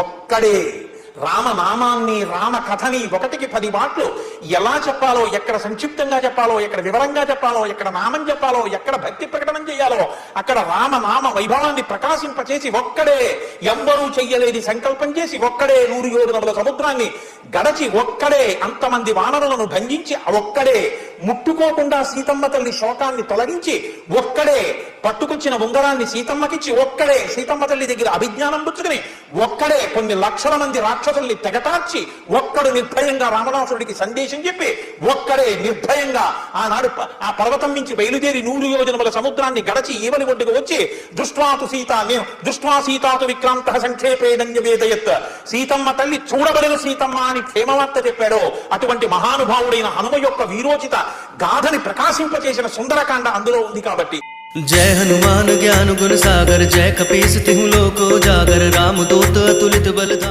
ఒక్కడే. రామనామాన్ని రామ కథని ఒకటికి పది మాటలు ఎలా చెప్పాలో ఎక్కడ సంక్షిప్తంగా చెప్పాలో ఎక్కడ వివరంగా చెప్పాలో ఎక్కడ నామం చెప్పాలో ఎక్కడ భక్తి ప్రకటన చేయాలో అక్కడ రామనామ వైభవాన్ని ప్రకాశింపచేసి ఒక్కడే. ఎవ్వరూ చెయ్యలేని సంకల్పం చేసి ఒక్కడే నూరు ఏడు సముద్రాన్ని గడచి ఒక్కడే. అంతమంది వానరులను భంగించి ఒక్కడే. ముట్టుకోకుండా సీతమ్మ తల్లి శోకాన్ని తొలగించి ఒక్కడే. పట్టుకొచ్చిన ఉంగరాన్ని సీతమ్మకిచ్చి ఒక్కడే సీతమ్మ తల్లి దగ్గర అభిజ్ఞానం పుచ్చుకుని ఒక్కడే కొన్ని లక్షల మంది రాక్షసుల్ని తెగటార్చి ఒక్కడు నిర్భయంగా రామదాసుడికి సందేశం చెప్పి ఒక్కడే నిర్భయంగా ఆనాడు ఆ పర్వతం నుంచి బయలుదేరి నూరు యోజనముల సముద్రాన్ని గడచి ఈవని ఒడ్డుకు వచ్చి దృష్ట్వాతు సీత నేను దృష్ట్వా సీతాతు విక్రాంత సంక్షేపేదన్య వేదయత్ సీతమ్మ తల్లి చూడబడిన సీతమ్మ అని క్షేమవార్త చెప్పాడో అటువంటి మహానుభావుడైన హనుమ యొక్క వీరోచిత గాథని ప్రకాశింపచేసిన సుందరకాండ అందులో ఉంది కాబట్టి. जय हनुमान ज्ञान गुण सागर जय कपीस तिहु लोको जागर राम दूत अतुलित बल